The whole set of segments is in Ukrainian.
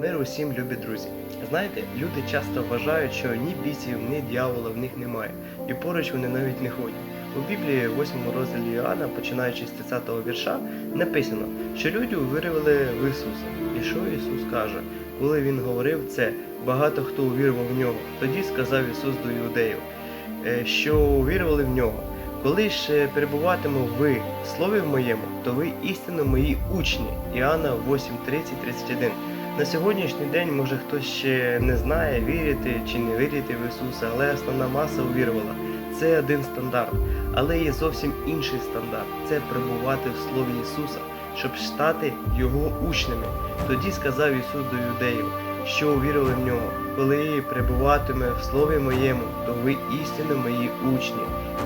Мир усім, любі друзі. Знаєте, люди часто вважають, що ні бісів, ні дьявола в них немає, і поруч вони навіть не ходять. У Біблії, в 8 розділі Іоанна, починаючи з 30 вірша, написано, що люди увірували в Ісуса. І що Ісус каже? Коли Він говорив це, багато хто увірував в нього. Тоді сказав Ісус до іудеїв, е, що увірували в нього. Коли ж е, перебуватиме ви в слові моєму, то ви істинно мої учні. Іоанна 8, 30, 31. На сьогоднішній день може хтось ще не знає, вірити чи не вірити в Ісуса, але основна маса увірувала. Це один стандарт, але є зовсім інший стандарт це перебувати в Слові Ісуса, щоб стати Його учнями. Тоді сказав Ісус до юдеїв, що увірили в нього. Коли перебуватиме в Слові моєму, то ви істинно мої учні.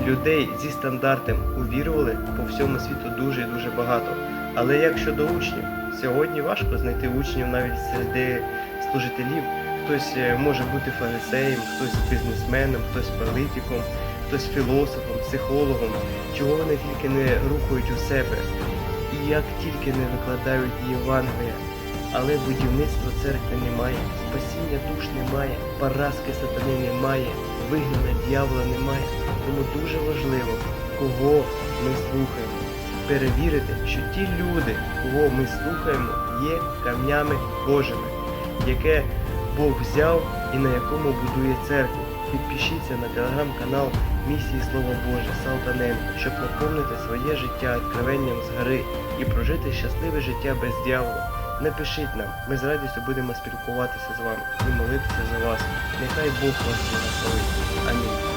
Людей зі стандартом увірували по всьому світу дуже і дуже багато. Але як щодо учнів, сьогодні важко знайти учнів навіть серед служителів. Хтось е, може бути фарисеєм, хтось бізнесменом, хтось політиком, хтось філософом, психологом, чого вони тільки не рухають у себе. І як тільки не викладають Євангелія, але будівництва церкви немає, спасіння душ немає, поразки сатани немає, вигнання дьявола немає. Тому дуже важливо, кого ми слухаємо. Перевірити, що ті люди, кого ми слухаємо, є камнями Божими, яке Бог взяв і на якому будує церкву. Підпишіться на телеграм-канал Місії Слово Боже Салтанем, щоб наповнити своє життя відкривенням з гори і прожити щасливе життя без дьявола. Напишіть нам, ми з радістю будемо спілкуватися з вами і молитися за вас. Нехай Бог вас благословить. Амінь.